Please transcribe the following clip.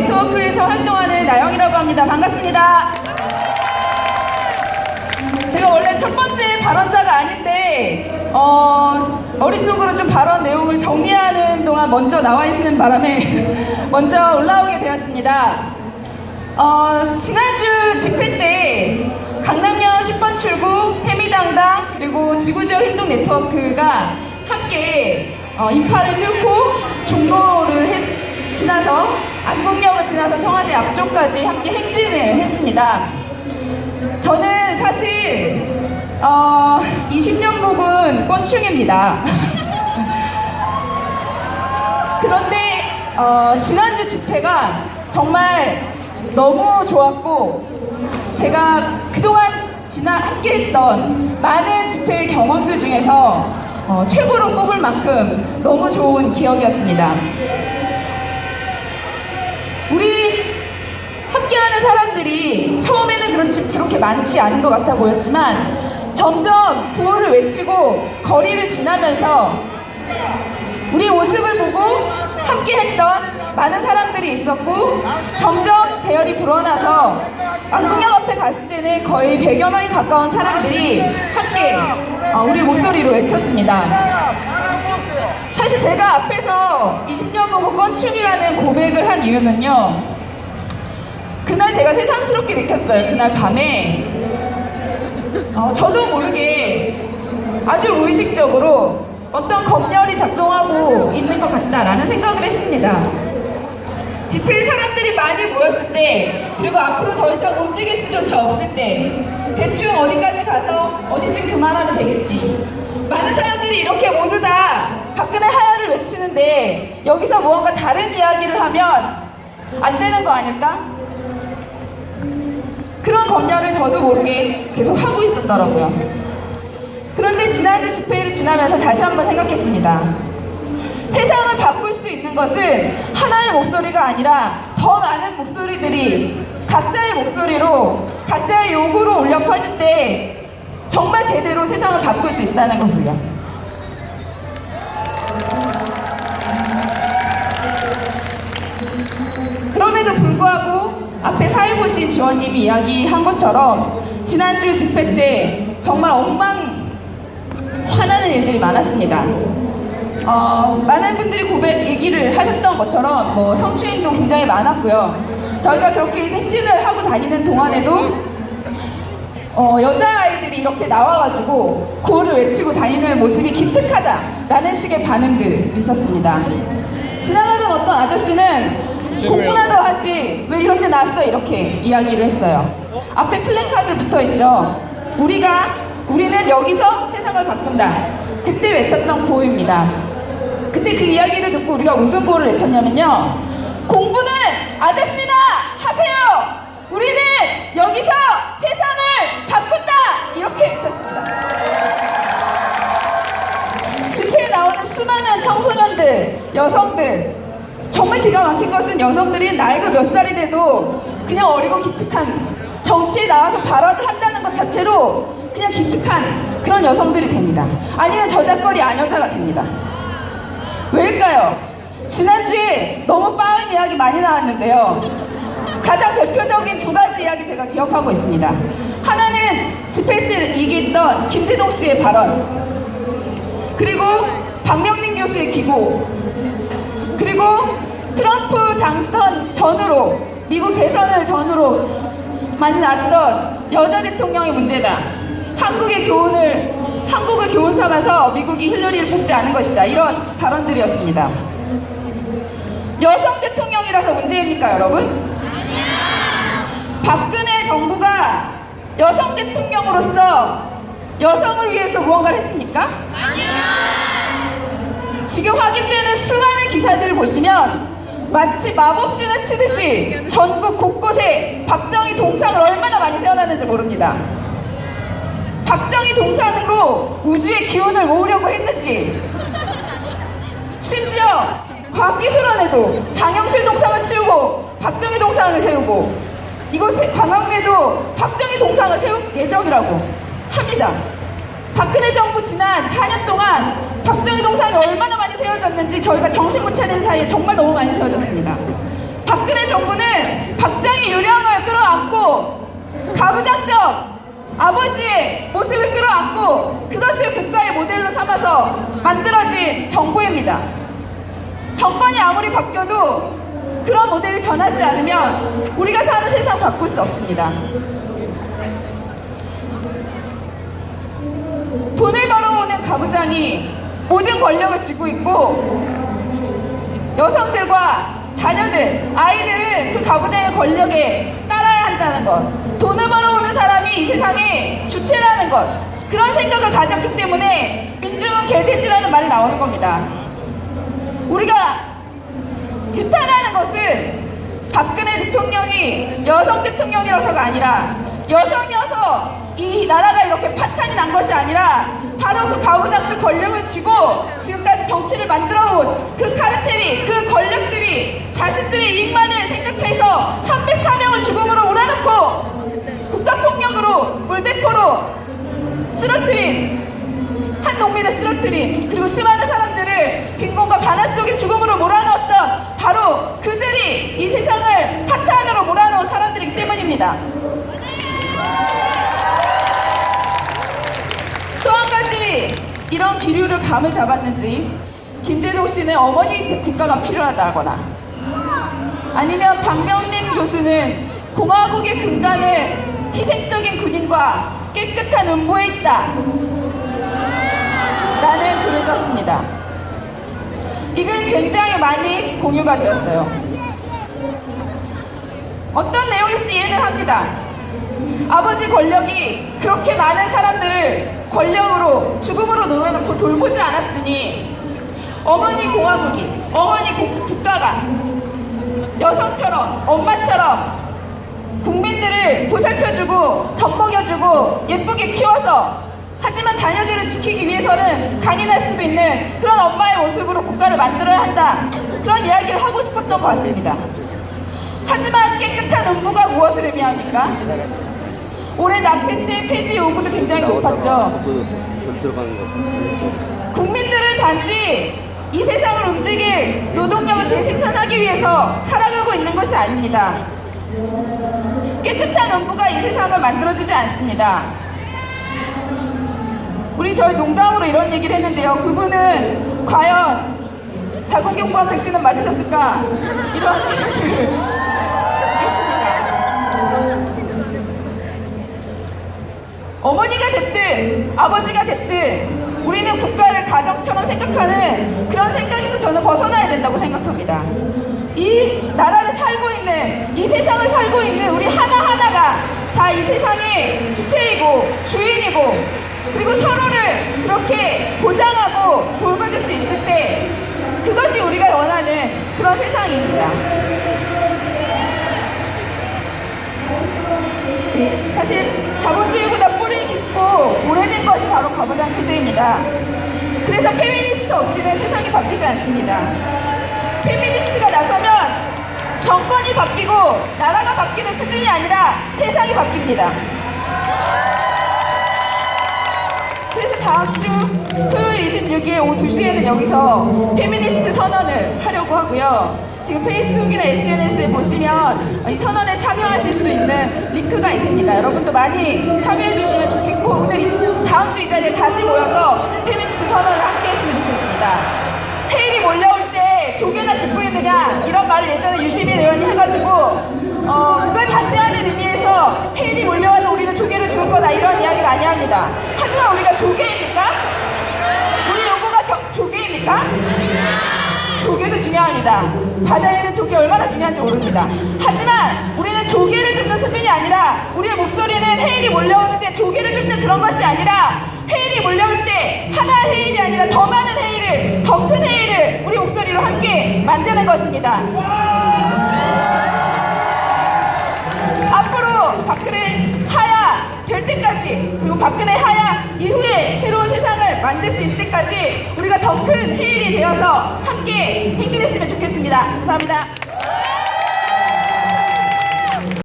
네트워크에서 활동하는 나영이라고 합니다. 반갑습니다. 제가 원래 첫 번째 발언자가 아닌데 어, 머릿속으로 좀 발언 내용을 정리하는 동안 먼저 나와 있는 바람에 먼저 올라오게 되었습니다. 어, 지난주 집회 때 강남역 10번 출구, 페미당당 그리고 지구지역 행동 네트워크가 함께 어, 인파를 뚫고 종로를 했- 지나서 안국역을 지나서 청와대 앞쪽까지 함께 행진을 했습니다. 저는 사실 어, 20년 묵은 꼰충입니다. 그런데 어, 지난주 집회가 정말 너무 좋았고 제가 그동안 지나 함께했던 많은 집회 경험들 중에서 어, 최고로 꼽을 만큼 너무 좋은 기억이었습니다. 우리 함께하는 사람들이 처음에는 그렇지 그렇게 많지 않은 것 같아 보였지만 점점 구호를 외치고 거리를 지나면서 우리 모습을 보고 함께했던 많은 사람들이 있었고 점점 대열이 불어나서 안국역 앞에 갔을 때는 거의 100여 명에 가까운 사람들이 함께 어, 우리 목소리로 외쳤습니다. 사실 제가 앞에서 20년 보고 건축이라는 고백을 한 이유는요. 그날 제가 새삼스럽게 느꼈어요. 그날 밤에 어, 저도 모르게 아주 무의식적으로 어떤 검열이 작동하고 있는 것 같다라는 생각을 했습니다. 집회에 사람들이 많이 모였을 때 그리고 앞으로 더 이상 움직일 수조차 없을 때 대충 어디까지 가서 어디쯤 그만하면 되겠지 많은 사람들이 이렇게 모두 다 박근혜 하야를 외치는데 여기서 무언가 다른 이야기를 하면 안 되는 거 아닐까? 그런 검열을 저도 모르게 계속 하고 있었더라고요. 그런데 지난주 집회를 지나면서 다시 한번 생각했습니다. 세상을 바꿀 수 있는 것은 하나의 목소리가 아니라 더 많은 목소리들이 각자의 목소리로 각자의 요구로 울려 퍼질 때 정말 제대로 세상을 바꿀 수 있다는 것을요. 지원님이 이야기한 것처럼 지난주 집회 때 정말 엉망 화나는 일들이 많았습니다. 어, 많은 분들이 고백 얘기를 하셨던 것처럼 뭐 성추행도 굉장히 많았고요. 저희가 그렇게 행진을 하고 다니는 동안에도 어, 여자아이들이 이렇게 나와가지고 구호를 외치고 다니는 모습이 기특하다라는 식의 반응들이 있었습니다. 지나가던 어떤 아저씨는 공부나도 하지 왜 이런 데 나왔어 이렇게 이야기를 했어요. 앞에 플래카드 붙어 있죠. 우리가 우리는 여기서 세상을 바꾼다. 그때 외쳤던 구호입니다. 그때 그 이야기를 듣고 우리가 무슨 구호를 외쳤냐면요. 공부는 아저씨나 하세요. 우리는 여기서 세상을 바꾼다. 이렇게 외쳤습니다. 집회에 나오는 수많은 청소년들, 여성들 정말 기가 막힌 것은 여성들이 나이가 몇 살이 돼도 그냥 어리고 기특한 정치에 나와서 발언을 한다는 것 자체로 그냥 기특한 그런 여성들이 됩니다. 아니면 저작거리 아녀자가 됩니다. 왜일까요? 지난주에 너무 빠른 이야기 많이 나왔는데요. 가장 대표적인 두 가지 이야기 제가 기억하고 있습니다. 하나는 집회 때 얘기했던 김태동 씨의 발언. 그리고 박명린 교수의 기고. 그리고 트럼프 당선 전으로 미국 대선을 전으로 나왔던 여자 대통령의 문제다. 한국의 교훈을 한국을 교훈 삼아서 미국이 힐러리를 뽑지 않은 것이다. 이런 발언들이었습니다. 여성 대통령이라서 문제입니까, 여러분? 박근혜 정부가 여성 대통령으로서 여성을 위해서 무언가를 했습니까? 지금 확인되는 수많은 기사들을 보시면 마치 마법진을 치듯이 전국 곳곳에 박정희 동상을 얼마나 많이 세워놨는지 모릅니다. 박정희 동상으로 우주의 기운을 모으려고 했는지 심지어 과학기술원에도 장영실 동상을 치우고 박정희 동상을 세우고 이곳 관광에도 박정희 동상을 세울 예정이라고 합니다. 박근혜 정부 지난 4년 동안 박정희 동상이 얼마나 많이 세워졌는지 저희가 정신 못 차리는 사이에 정말 너무 많이 세워졌습니다. 박근혜 정부는 박정희 유령을 끌어안고 가부장적 아버지의 모습을 끌어안고 그것을 국가의 모델로 삼아서 만들어진 정부입니다. 정권이 아무리 바뀌어도 그런 모델이 변하지 않으면 우리가 사는 세상 바꿀 수 없습니다. 돈을 벌어오는 가부장이 모든 권력을 쥐고 있고 여성들과 자녀들, 아이들은 그 가부장의 권력에 따라야 한다는 것. 돈을 벌어오는 사람이 이 세상의 주체라는 것. 그런 생각을 가졌기 때문에 민중은 개돼지라는 말이 나오는 겁니다. 우리가 규탄하는 것은 박근혜 대통령이 여성 대통령이라서가 아니라 여성이어서 이 나라가 이렇게 파탄이 난 것이 아니라 바로 그 가부장적 권력을 쥐고 지금까지 정치를 만들어온 그 카르텔이 그 권력들이 자신들의 이익만을 생각해서 304명을 죽음으로 몰아넣고 국가폭력으로 물대포로 쓰러뜨린 한 농민을 쓰러뜨린 그리고 수많은 사람들을 빈곤과 가난 속에 죽음으로 몰아넣었던 바로 그들이 이 세상을 파탄으로 몰아넣은 사람들이기 때문입니다. 또 한 가지 기류를 감을 잡았는지 김재동 씨는 어머니 국가가 필요하다거나 아니면 박명림 교수는 공화국의 근간은 희생적인 군인과 깨끗한 음모에 있다. 라는 글을 썼습니다. 이글 굉장히 많이 공유가 되었어요. 어떤 내용일지 이해는 합니다. 아버지 권력이 그렇게 많은 사람들을 권력으로 죽음으로 놀아놓고 돌보지 않았으니 어머니 공화국이 어머니 국- 국가가 여성처럼 엄마처럼 국민들을 보살펴주고 젖먹여주고 예쁘게 키워서 하지만 자녀들을 지키기 위해서는 강인할 수도 있는 그런 엄마의 모습으로 국가를 만들어야 한다. 그런 이야기를 하고 싶었던 것 같습니다 하지만 깨끗한 음부가 무엇을 의미합니까? 올해 낙태죄 폐지 요구도 굉장히 높았죠. 국민들은 단지 이 세상을 움직일 노동력을 재생산하기 위해서 살아가고 있는 것이 아닙니다. 깨끗한 음부가 이 세상을 만들어주지 않습니다. 우리 저희 농담으로 이런 얘기를 했는데요. 그분은 과연 자궁경부암 백신은 맞으셨을까? 이런. 어머니가 됐든 아버지가 됐든 우리는 국가를 가정처럼 생각하는 그런 생각에서 저는 벗어나야 된다고 생각합니다. 이 나라를 살고 있는 이 세상을 살고 있는 우리 하나하나가 다 이 세상의 주체이고 주인이고 그리고 서로를 그렇게 보장하고 돌봐줄 수 있을 때 그것이 우리가 원하는 그런 세상입니다. 가부장 체제입니다. 그래서 페미니스트 없이는 세상이 바뀌지 않습니다. 페미니스트가 나서면 정권이 바뀌고 나라가 바뀌는 수준이 아니라 세상이 바뀝니다. 그래서 다음 주 토요일 26일 오후 2시에는 여기서 페미니스트 선언을 하려고 하고요. 지금 페이스북이나 SNS에 보시면 이 선언에 참여하실 수 있는 링크가 있습니다. 여러분도 많이 참여해 주시면 좋겠고 오늘 이- 다음 주 이 자리에 다시 모여서 페미니스트 선언을 함께 했으면 좋겠습니다. 헤일이 몰려올 때 조개나 죽부있느냐 이런 말을 예전에 유시민 의원이 해가지고 어, 그걸 반대하는 의미에서 헤일이 몰려와도 우리는 조개를 줄 거다 이런 이야기 많이 합니다. 하지만 우리가 조개입니까? 우리 요구가 겨- 조개입니까? 조개도 중요합니다. 바다에 있는 조개 얼마나 중요한지 모릅니다. 하지만 우리는 조개를 줍는 수준이 아니라 우리의 목소리는 헤일이 몰려오는데 조개를 줍는 그런 것이 아니라 헤일이 몰려올 때 하나 헤일이 아니라 더 많은 헤일을 더큰 헤일을 우리 목소리로 함께 만드는 것입니다. 박근혜 하야 이후에 새로운 세상을 만들 수 있을 때까지 우리가 더큰 헤일이 되어서 함께 행진했으면 좋겠습니다. 감사합니다.